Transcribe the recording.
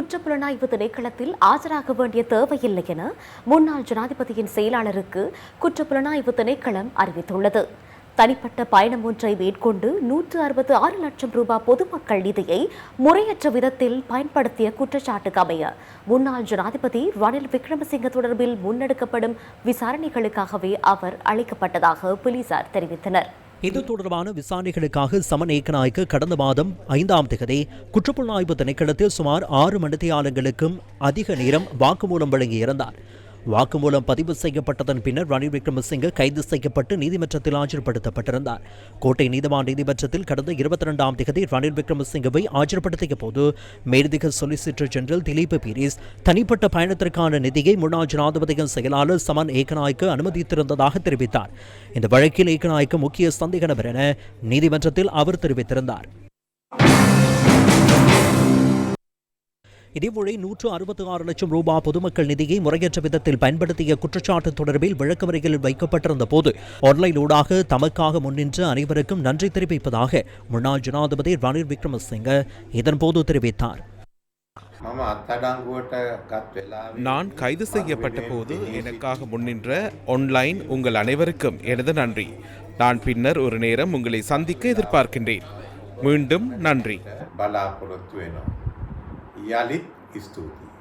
குற்றப்புலனாய்வு திணைக்களத்தில் ஆஜராக வேண்டிய தேவையில்லை என முன்னாள் ஜனாதிபதியின் செயலாளருக்கு குற்றப்புலனாய்வு திணைக்களம் அறிவித்துள்ளது. தனிப்பட்ட பயணம் ஒன்றை மேற்கொண்டு நூற்று அறுபத்து ஆறு லட்சம் ரூபாய் பொதுமக்கள் நிதியை முறையற்ற விதத்தில் பயன்படுத்திய குற்றச்சாட்டுக்கு அமைய முன்னாள் ஜனாதிபதி ரணில் விக்ரமசிங்க தொடர்பில் முன்னெடுக்கப்படும் விசாரணைகளுக்காகவே அவர் அளிக்கப்பட்டதாக போலீசார் தெரிவித்தனர். இது தொடர்பான விசாரணைகளுக்காக சமன் ஏக்கநாய்க்கு கடந்த மாதம் ஐந்தாம் தேதி குற்றப்புலனாய்வு திணைக்களத்தில் சுமார் ஆறு மணித்தியாலங்களுக்கும் அதிக நேரம் வாக்குமூலம் வழங்கியிருந்தார். வாக்குமூலம் பதிவு செய்யப்பட்டதன் பின்னர் ரணில் விக்ரமசிங்க கைது செய்யப்பட்டு நீதிமன்றத்தில் ஆஜர்படுத்தப்பட்டிருந்தார். கோட்டை நீதிவான் நீதிமன்றத்தில் கடந்த இருபத்தி ரெண்டாம் தேதி ரணில் விக்ரமசிங்கவை ஆஜர்படுத்திய போது மேலதிக சொலிசிட்டர் ஜெனரல் திலீப் பீரிஸ் தனிப்பட்ட பயணத்திற்கான நிதியை முன்னாள் ஜனாதிபதியின் செயலாளர் சமன் ஏகநாய்க்கு அனுமதித்திருந்ததாக தெரிவித்தார். இந்த வழக்கில் ஏகநாய்க்கு முக்கிய சந்தேக நபர் என நீதிமன்றத்தில் அவர் தெரிவித்திருந்தார். இதேவேளை நூற்று அறுபத்தி ஆறு லட்சம் ரூபா பொதுமக்கள் நிதியை முறையற்ற விதத்தில் பயன்படுத்திய குற்றச்சாட்டு தொடர்பில் விளக்கமறையில் வைக்கப்பட்டிருந்த போது ஆன்லைன் ஊடாக தமக்காக முன்னின்று அனைவருக்கும் நன்றி தெரிவிப்பதாக முன்னாள் ஜனாதிபதி ரணில் விக்ரமசிங்க இதன்போது தெரிவித்தார். நான் கைது செய்யப்பட்ட போது எனக்காக முன்னின்ற ஒன்லைன் உங்கள் அனைவருக்கும் எனது நன்றி. நான் பின்னர் ஒரு நேரம் உங்களை சந்திக்க எதிர்பார்க்கின்றேன். மீண்டும் நன்றி. యాలిత్ ఇస్తుంది.